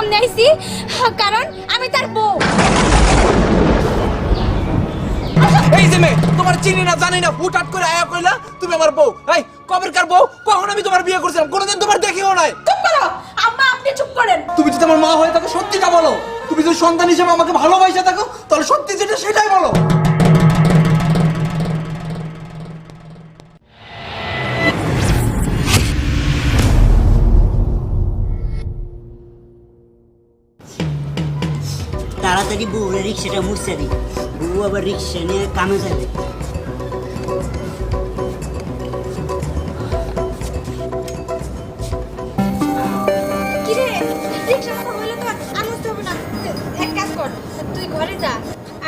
সামনে আইছি কারণ আমি তার বউ। এই যে মেয়ে তোমার চিনি না জানি না হুটহাট করে আয়া কইলা তুমি আমার বউ। এই কবের কার বউ? কখন আমি তোমার বিয়ে করছিলাম? কোনোদিন তোমার দেখিও নাই। চুপ করো আম্মা আপনি চুপ করেন। তুমি যদি আমার মা হয়ে থাকো সত্যিটা বলো। তুমি যদি সন্তান হিসেবে আমাকে ভালোবাসে থাকো তাহলে সত্যি যেটা সেটাই বলো। তাড়াতাড়ি রিক্সাটা দিই বউ আবার রিক্সা নিয়ে কামে যাবে।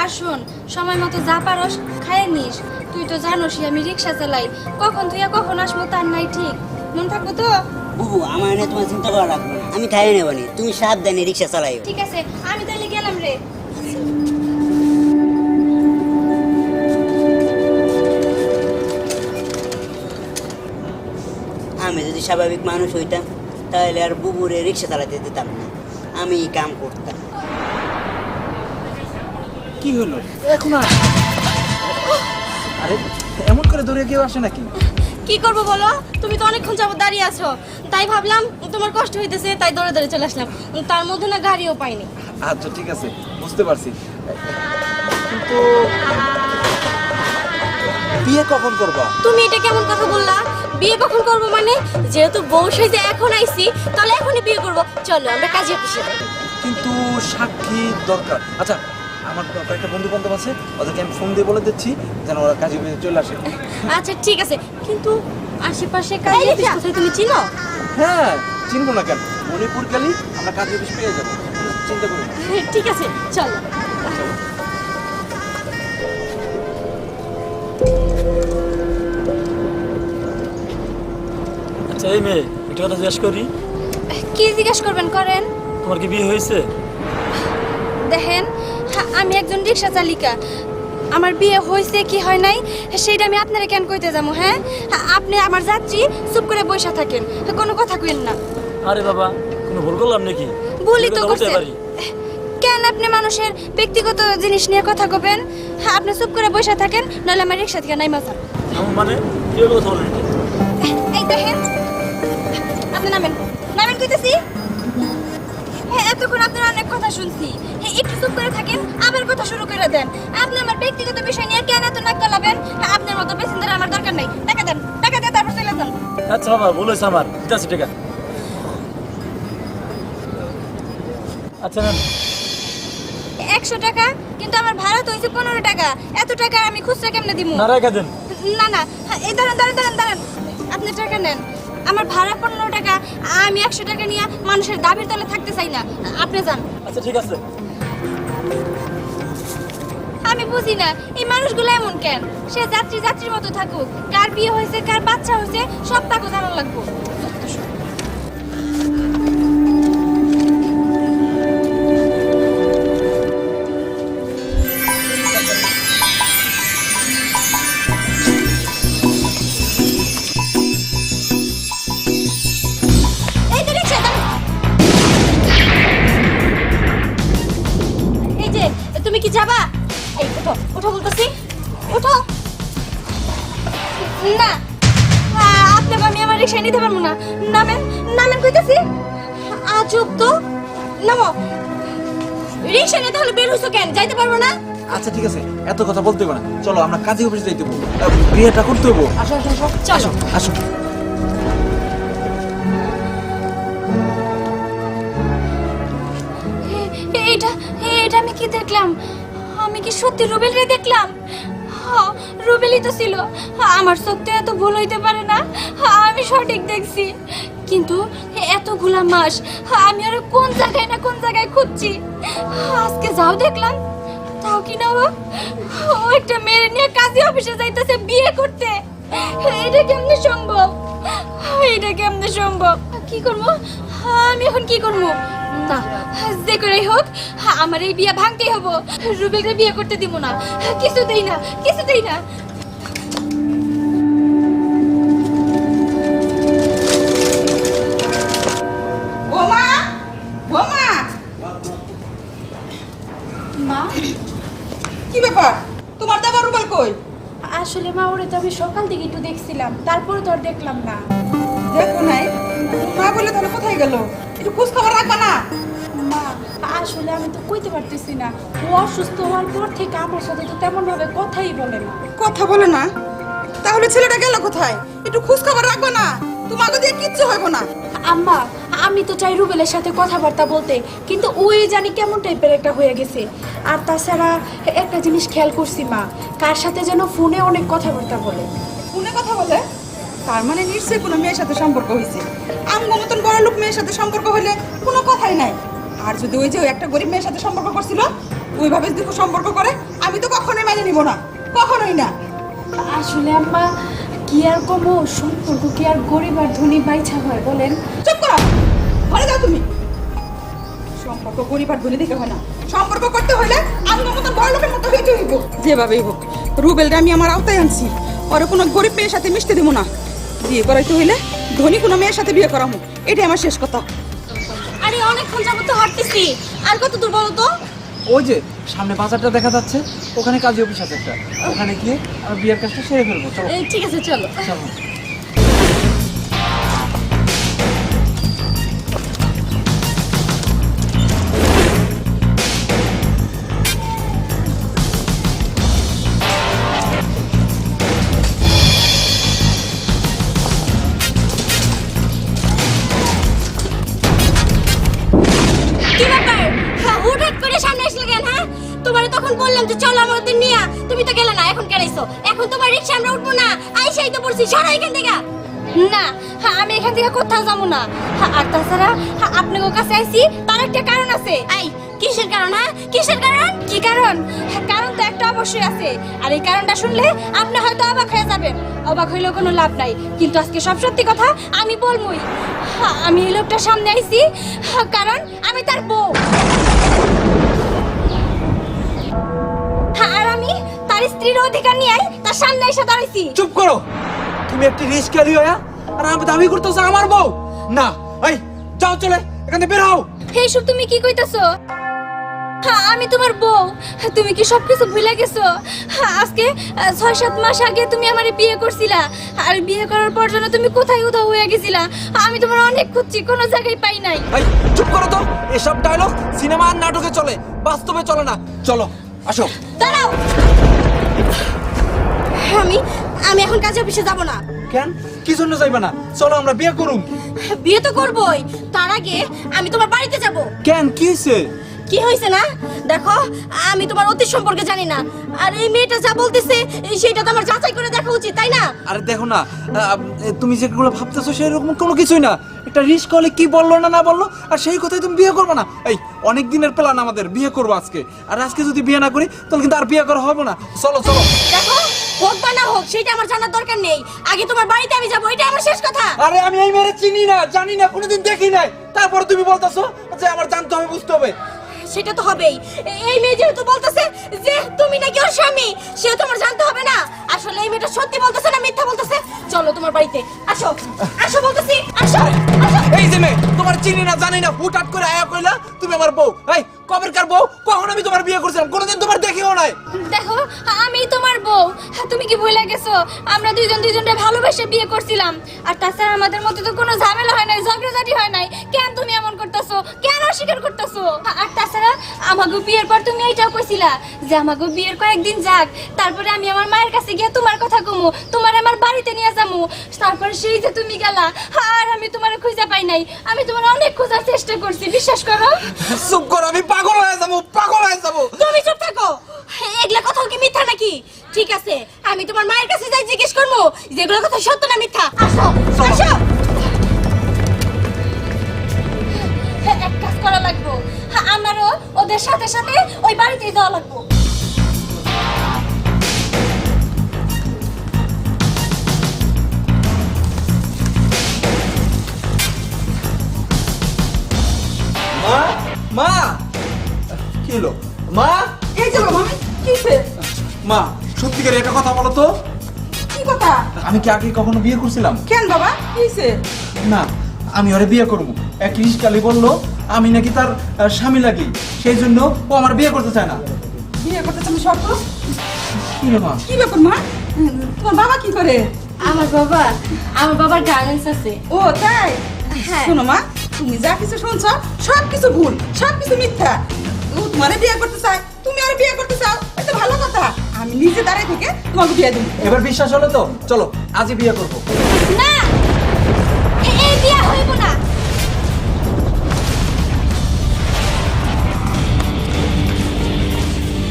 আর শোন, সময় মতো যা পারস, খাইয়ে নিস। তুই তো জানোসই আমি রিক্সা চালাই। কখন তুই কখন আসব তার নাই ঠিক। মন থাকব তো? বুবু আমার এনে তোমার চিন্তা করা রাখবে না। আমি খাইয়ে নেব নি। তুমি সাবধানে রিক্সা চালাইও। ঠিক আছে আমি তাহলে গেলাম রে। আমি যদি স্বাভাবিক মানুষ হইতাম তাহলে আর বুবুরে রিক্সা চালাতে দিতাম না। আমি কাম করতাম। কি হলো? এখন আরে এমন করে দৌড়ে কেউ আসে নাকি? কি করব বলো? তুমি তো অনেকক্ষণ যাবত দাঁড়িয়ে আছো। তাই ভাবলাম তোমার কষ্ট হইতেছে তাই দৌড়ে দৌড়ে চলে আসলাম। তার মধ্যে না গাড়িও পাইনি। আচ্ছা ঠিক আছে। বুঝতে পারছি। কিন্তু বিয়ে কখন করবা? তুমি এটা কেমন কথা বললা? বিয়ে কখন করব মানে? যেহেতু বউ সেজে এখন আইছি তাহলে এখনই বিয়ে করব। চলো আমরা কাজে অফিসে কিন্তু সাক্ষী দরকার। আচ্ছা আমার কয়েকটা বন্ধু বান্ধব আছে ওদেরকে আমি ফোন দিয়ে বলে দিচ্ছি যেন ওরা কাজে চলে আসে। আচ্ছা ঠিক আছে। কিন্তু আশেপাশে কাজে অফিস কোথায় তুমি চিনো? হ্যাঁ চিনবো না কেন? মণিপুর গেলি আমরা কাজে অফিস পেয়ে যাব। চিন্তা করুন ঠিক আছে চলো। আচ্ছা এই মেয়ে একটা কথা জিজ্ঞেস করি। কি জিজ্ঞেস করবেন করেন। তোমার কি বিয়ে হয়েছে? দেখেন আমি একজন রিক্সা চালিকা। আমার বিয়ে হয়েছে কি হয় নাই সেইটা আমি আপনারা কেন কইতে যাব হ্যাঁ? আপনি আমার যাত্রী চুপ করে বসে থাকেন। কোনো কথা কইেন না। আরে বাবা কোনো ভুল করলাম নাকি? বলি তো করতে পারি। কেন আপনি মানুষের ব্যক্তিগত জিনিস নিয়ে কথা কবেন হ্যাঁ, আপনি চুপ করে বসে থাকেন নাহলে আমার রিক্সা থেকে নাই মজা মানে? কি কথা বলেন? এই দেখেন আপনি নামেন। নামেন কইতেছি? হ্যাঁ এতক্ষণ আপনার অনেক কথা শুনছি। হ্যাঁ একটু চুপ করে থাকেন আবার কথা শুরু করে দেন। আপনি আমার ব্যক্তিগত বিষয় নিয়ে কেন এত নাক গলাবেন? হ্যাঁ, আপনার মতো পেসেঞ্জার আমার দরকার নাই। টাকা দেন টাকা দিয়ে তারপর চলে যান। আচ্ছা বাবা হয়েছে আমার। ঠিক আছে। টাকা আচ্ছা ম্যাম একশো টাকা? কিন্তু আমার ভাড়া তো হয়েছে পনেরো টাকা। এত টাকা আমি খুচরা কেমনে দিব না রেখে দেন। না না। হ্যাঁ, এই দাঁড়ান দাঁড়ান দাঁড়ান দাঁড়ান আপনি টাকা নেন। আমার ভাড়া পনেরো টাকা আমি একশো টাকা নিয়ে মানুষের দাবির তলে থাকতে চাই না। আপনি যান। আচ্ছা ঠিক আছে। আমি বুঝি না এই মানুষগুলো এমন কেন? সে যাত্রী যাত্রীর মতো থাকুক। কার বিয়ে হয়েছে কার বাচ্চা হয়েছে সব তাকে জানা লাগবো। নামো। রিক্সা নিয়ে তাহলে বের হইছো কেন? যাইতে পারব না? আচ্ছা ঠিক আছে। এত কথা বলতে হবে না। চলো আমরা কাজে অফিসে যাইতে হব বিয়েটা করতে হব আসো আসো আসো। চলো। আসো এ- এইটা এইটা আমি কি দেখলাম? আমি কি সত্যি রুবেল রে দেখলাম? হ্যাঁ রুবেলই তো ছিল। আমার সত্যি এত ভুল হইতে পারে না? আমি সঠিক দেখছি। কিন্তু এতগুলা মাস আমি আর কোন জায়গায় না কোন জায়গায় খুঁজছি? আজকে যাও দেখলাম, তাও কি না ও একটা মেয়ে নিয়ে কাজী অফিসে যাইতেছে বিয়ে করতে। এটা কেমনে সম্ভব? এটা কেমনে সম্ভব? কি করব? আমি এখন কি করব? না, যে করেই হোক, আমার এই বিয়ে ভাঙতেই হব। রুবেলকে বিয়ে করতে দিব না। কিছুতেই না কিছুতেই না। আমি সকাল থেকে একটু দেখছিলাম তারপরে তো আর দেখলাম না। দেখো নাই মা বলে তাহলে কোথায় গেল? একটু খোঁজ খবর রাখবা না। মা আসলে আমি তো কইতে পারতেছি না। ও অসুস্থ হওয়ার পর থেকে আমার সাথে তো তেমন ভাবে কথাই বলে না। কথা বলে না? তাহলে ছেলেটা গেল কোথায়? একটু খোঁজ খবর রাখবা না। তোমাকে দিয়ে কিচ্ছু হইব না। আম্মা আমি তো চাই রুবেলের সাথে কথাবার্তা বলতে কিন্তু ওই জানি কেমন টাইপের একটা হয়ে গেছে। আর তাছাড়া একটা জিনিস খেয়াল করছি মা কার সাথে যেন ফোনে অনেক কথাবার্তা বলে। ফোনে কথা বলে? তার মানে নিশ্চয়ই কোনো মেয়ের সাথে সম্পর্ক হয়েছে। আমগো মতন বড় লোক মেয়ের সাথে সম্পর্ক হলে কোনো কথাই নাই। আর যদি ওই যে ওই একটা গরিব মেয়ের সাথে সম্পর্ক করছিল ওইভাবে যদি সম্পর্ক করে আমি তো কখনোই মেনে নিব না। কখনোই না। আসলে আম্মা কি আর কমো? সম্পর্ক কি আর গরিব আর ধনী বাইছা হয় বলেন? চুপ তুমি? সম্পর্ক গরিব আর ধনী দেখে হয় না। সম্পর্ক করতে হলে আমার মতো বড় লোকের মতো হইতে হইব যেভাবেই হোক রুবেলটা আমি আমার আওতায় আনছি। ওর কোনো গরিব মেয়ের সাথে মিশতে দেবো না। বিয়ে করাইতে হইলে ধনী কোনো মেয়ের সাথে বিয়ে করামো। এটাই আমার শেষ কথা। আরে অনেকক্ষণ যাবত তো হাঁটতেছি। আর কত দূর বলো তো? ওই যে সামনে বাজারটা দেখা যাচ্ছে। ওখানে কাজী অফিস আছে একটা। ওখানে গিয়ে আমি বিয়ের কাজটা সেরে ফেলব। চলো। ঠিক আছে চলো। চলো। তখন বললাম যে চলো আমাদের নিয়ে তুমি তো গেলে না এখন কেনাইছো এখন তোমার রিক্সা আমরা উঠবো না। আইসাই তো বলছি সরা এখান থেকে। না হ্যাঁ, আমি এখান থেকে কোথাও যাব না। আর তাছাড়া হ্যাঁ, আপনাদের কাছে আইছি তার একটা কারণ আছে। আই কিসের কারণ হ্যাঁ? কিসের কারণ? কি কারণ? কারণ তো একটা অবশ্যই আছে। আর এই কারণটা শুনলে আপনি হয়তো অবাক হয়ে যাবেন। অবাক হইলেও কোনো লাভ নাই। কিন্তু আজকে সব সত্যি কথা আমি বলবই। হ্যাঁ, আমি এই লোকটার সামনে আইছি। কারণ আমি তার বউ। স্ত্রীর অধিকার নিয়ে তার সামনে এসে দাঁড়াইছি। চুপ করো। তুমি একটি রিস্ক খেলি হয়া? আর আমি দাবি করতেছো আমার বউ না এই যাও চলে এখান বের হও। এইসব তুমি কি কইতাছো? হ্যাঁ, আমি তোমার বউ। হ্যাঁ, তুমি কি সবকিছু ভুলে গেছো? হ্যাঁ, আজকে ছয় সাত মাস আগে তুমি আমার বিয়ে করছিলা। আর বিয়ে করার পর জন্য তুমি কোথায় উধাও হয়ে গেছিলা। আমি তোমার অনেক খুঁজছি কোনো জায়গায় পাই নাই। চুপ করো তো। এসব ডায়লগ সিনেমা আর নাটকে চলে বাস্তবে চলে না। চলো আসো। দাঁড়াও। আমি আমি এখন কাজে অফিসে যাব না। কেন? কি জন্য যাইবা না? চলো আমরা বিয়ে করুম। বিয়ে তো করবই। তার আগে আমি তোমার বাড়িতে যাব। কেন? কি হয়েছে কি হয়েছে না? দেখো আমি তোমার অতীত সম্পর্কে জানি না। আর এই মেয়েটা যা বলতেছে সেটা তো আমার যাচাই করে দেখা উচিত তাই না? আরে দেখো না আহ, তুমি যেগুলো ভাবতেছো সেরকম কোনো কিছুই না। একটা রিস্ক হলে কি বলল না না বলল আর সেই কথাই তুমি বিয়ে করবে না। এই অনেক দিনের প্ল্যান আমাদের বিয়ে করব আজকে। আর আজকে যদি বিয়ে না করি তাহলে কিন্তু আর বিয়ে করা হবে না। চলো চলো। দেখো হোক বা না হোক সেটা আমার জানার দরকার নেই। আগে তোমার বাড়িতে আমি যাব এটা আমার শেষ কথা। আরে আমি এই মেরে চিনি না জানি না কোনোদিন দেখি নাই। তারপর তুমি বলতেছো যে আমার জানতে হবে বুঝতে হবে। সেটা তো হবেই। এই মেয়ে যেহেতু বলতেছে যে তুমি নাকি ওর স্বামী সেও তোমার জানতে হবে না। আসলে এই মেয়েটা সত্যি বলতেছে না মিথ্যা বলতেছে? চলো তোমার বাড়িতে আসো। আসো বলতেছি আসো আসো। এই যে মেয়ে তোমার চিনি না জানি না হুটহাট করে আয়া কইলা তুমি আমার বউ। এই কবেরকার বউ? কখন আমি তোমার বিয়ে করছিলাম? কোনোদিন তোমার দেখিও নাই। দেখো আমি তোমার বউ? তুমি কি ভুলে গেছো? আমরা দুইজন দুইজনকে ভালোবেসে বিয়ে করছিলাম। আর তাছাড়া আমাদের মধ্যে তো কোনো ঝামেলা হয় নাই ঝগড়াঝাটি হয় নাই। কেন তুমি এমন করতেছো? কেন অস্বীকার করতেছো? আর তাছাড়া আমাকে বিয়ের পর তুমি এইটাও কইছিলা যে আমাকে বিয়ের কয়েকদিন যাক তারপরে আমি আমার মায়ের কাছে গিয়ে তোমার কথা কমু তোমার আমার বাড়িতে নিয়ে যাব তারপরে সেই যে তুমি গেলা আর আমি তোমার খুঁজে পাই নাই। আমি তোমার অনেক খোঁজার চেষ্টা করছি বিশ্বাস করো। চুপ করো আমি পাগল হয়ে যাব পাগল হয়ে যাব। তুমি চুপ থাকো। এগুলা কথা কি মিথ্যা নাকি? ঠিক আছে আমি তোমার মায়ের কাছে যাই জিজ্ঞেস করব। যেগুলো কথা সত্য না মিথ্যা? আসো আসো। এক কাজ করা লাগবো। আমারও ওদের সাথে সাথে ওই বাড়িতেই যাওয়া লাগবো। মা মা। কি হলো? মা? এই যে আমি কিসে মা সত্যিকার একটা কথা বলো তো। কি কথা? আমি কি আগে কখনো বিয়ে করছিলাম? কেন বাবা? কিসে না আমি ওরে বিয়ে করব। এক রিস্কালি বলল আমি নাকি তার স্বামী লাগি। সেই জন্য ও আমার বিয়ে করতে চায় না। বিয়ে করতে তুমি শর্ত কি রে মা? কি ব্যাপার মা? তোমার বাবা কি করে? আমার বাবা আমার বাবার গার্মেন্টস আছে। ও তাই? হ্যাঁ। শোনো মা তুমি যা কিছু শুনছো সব কিছু ভুল সব কিছু মিথ্যা। ও তোমারে বিয়ে করতে চায় তুমি আর বিয়ে করতে চাও এটা ভালো কথা। আমি নিজে দাঁড়ায় থেকে তোমাকে বিয়ে দেবো। এবার বিশ্বাস হলো তো? চলো আজই বিয়ে করব। না! এই বিয়া হইব না।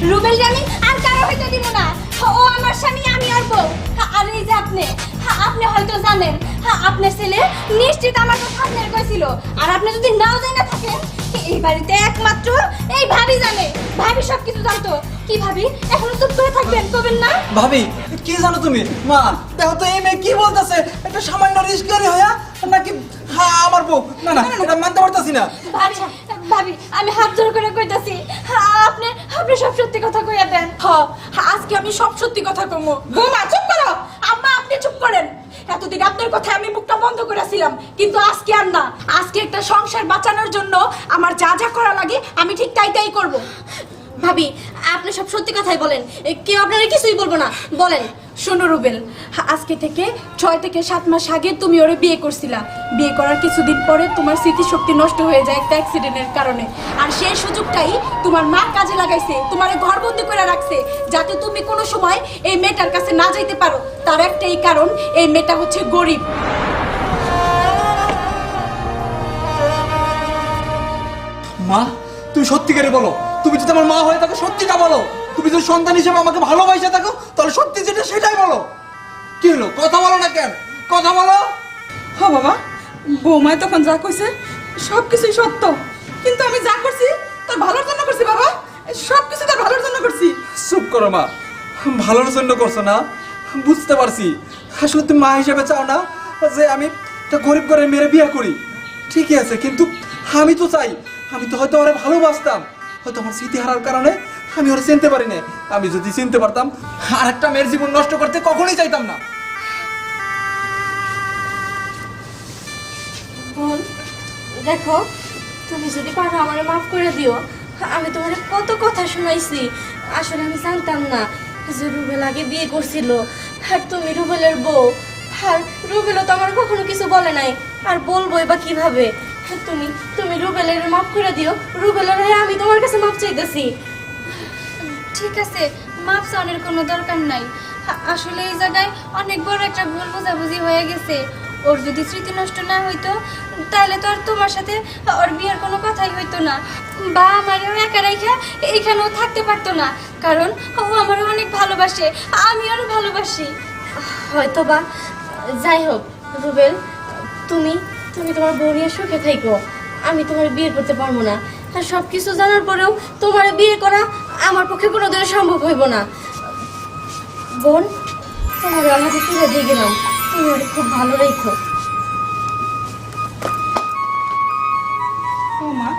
রুবেল আমি আর কারও হইতে দিব না। ও আমার স্বামী আমি আর বউ। আর এই যে আপনি আপনি হয়তো জানেন আপনার ছেলে নিশ্চিত আমার কথা আপনার কইছিল। আর আপনি যদি নাও জানা থাকেন এই বাড়িতে একমাত্র এই ভাবি জানে। ভাবি সব কিছু জানতো। কি ভাবি? এখনও চুপ করে থাকবেন কবেন না? ভাবি কি জানো তুমি? মা দেখো তো এই মেয়ে কি বলতেছে? একটা সামান্য রিস্কারি হয়া নাকি হ্যাঁ আমার বউ। না না এটা মানতে পারতাছি না। আচ্ছা ভাবি আমি হাত জোর করে কইতাছি। আপনি আপনি সব সত্যি কথা কইয়া দেন। হ আজকে আমি সব সত্যি কথা কমো। বৌমা চুপ করো। আম্মা আপনি চুপ করেন। এতদিন আপনার কথা আমি মুখটা বন্ধ করেছিলাম কিন্তু আজকে আর না। আজকে একটা সংসার বাঁচানোর জন্য আমার যা যা করা লাগে আমি ঠিক তাই তাই করব। ভাবি আপনি সব সত্যি কথাই বলেন। কেউ আপনারা কিছুই বলব না। বলেন। শোনো রুবেল আজকে থেকে ছয় থেকে সাত মাস আগে তুমি ওরে বিয়ে করছিলা। বিয়ে করার কিছুদিন পরে তোমার স্মৃতিশক্তি নষ্ট হয়ে যায় একটা অ্যাক্সিডেন্টের কারণে। আর সেই সুযোগটাই তোমার মা কাজে লাগাইছে তোমারে ঘরবন্দি করে রাখছে যাতে তুমি কোনো সময় এই মেয়েটার কাছে না যাইতে পারো। তার একটাই কারণ এই মেয়েটা হচ্ছে গরিব। মা তুমি সত্যিকারে বলো তুমি যদি আমার মা হয়ে থাকো সত্যিটা বলো? তুমি যদি সন্তান হিসেবে আমাকে ভালোবাসে থাকো তাহলে সত্যি যেটা সেটাই বলো। কি হলো? কথা বলো না কেন? কথা বলো। হ বাবা বৌমায় তখন যা কইছে সব কিছুই সত্য। কিন্তু আমি যা করছি তোর ভালোর জন্য করছি বাবা। সব কিছু তোর ভালোর জন্য করছি। চুপ করো মা ভালোর জন্য করছ না? বুঝতে পারছি। আসলে তুমি মা হিসেবে চাও না যে আমি একটা গরিব করে মেরে বিয়ে করি। ঠিকই আছে কিন্তু আমি তো চাই আমি তো হয়তো ওরে ভালোবাসতাম। হয়তো আমার স্মৃতি হারার কারণে আমি ওরা চিনতে পারি না আমি যদি চিনতে পারতাম আর একটা মেয়ের জীবন নষ্ট করতে কখনোই চাইতাম না। দেখো, তুমি যদি পারো আমার মাফ করে দিও। আমি তোমার কত কথা শোনাইছি, আসলে আমি জানতাম না যে রুবেল আগে বিয়ে করছিল। আর তুমি রুবেলের বউ, আর রুবেলও তো আমার কখনো কিছু বলে নাই। আর বলবোই বা কীভাবে? তুমি তুমি রুবেলের মাফ করে দিও। রুবেলের হয়ে আমি তোমার কাছে মাফ চাইতেছি। ঠিক আছে মাপ চাওয়ানোর কোনো দরকার নাই। আসলে এই জায়গায় অনেক বড় একটা ভুল বোঝাবুঝি হয়ে গেছে। ওর যদি স্মৃতি নষ্ট না হইতো তাহলে তো আর তোমার সাথে ওর বিয়ের কোনো কথাই হইতো না। বা আমারও একা রেখে এইখানেও থাকতে পারতো না কারণ ও আমার অনেক ভালোবাসে আমি আরও ভালোবাসি। হয়তো বা যাই হোক রুবেল তুমি তুমি তোমার বউ নিয়ে সুখে থাইকো। আমি তোমার বিয়ে করতে পারব না। আর সব কিছু জানার পরেও তোমার বিয়ে করা আমার পক্ষে কোনো দিন সম্ভব হইব না। বোন তোমার আমাকে তুলে দিয়ে গেলাম। তুমি খুব ভালো রেখো। ও মা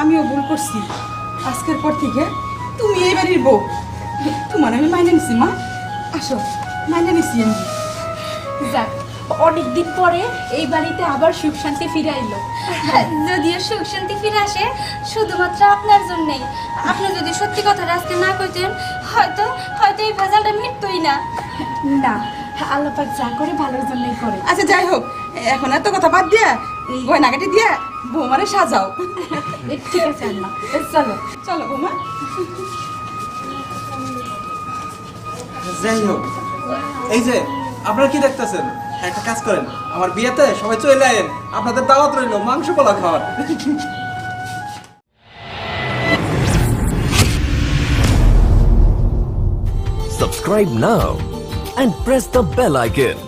আমিও ভুল করছি। আজকের পর থেকে তুমি এই বাড়ির বউ। তোমার আমি মাইনে নিছি মা। আসো মাইনে নিছি আমি। যাক অনেকদিন পরে এই বাড়িতে আবার সুখ শান্তি ফিরে এলো যদিও সুখ শান্তি ফিরে আসে শুধুমাত্র আপনার জন্যই। আপনি যদি সত্যি কথা আজকে না কইতেন হয়তো হয়তো এই ভেজালটা মিটতই না। না আল্লাপাক যা করে ভালোর জন্যই করে। আচ্ছা যাই হোক এখন এত কথা বাদ দিয়া গয়নাগাটি দিয়া বৌমারে সাজাও। ঠিক আছে আম্মা। চলো। চলো বৌমা। যাই হোক এই যে আপনারা কি দেখতেছেন? একটা কাজ করেন। আমার বিয়েতে সবাই চলে আপনাদের দাওয়াত রইল, মাংস পোলা খাওয়ার। Subscribe now and press the bell icon.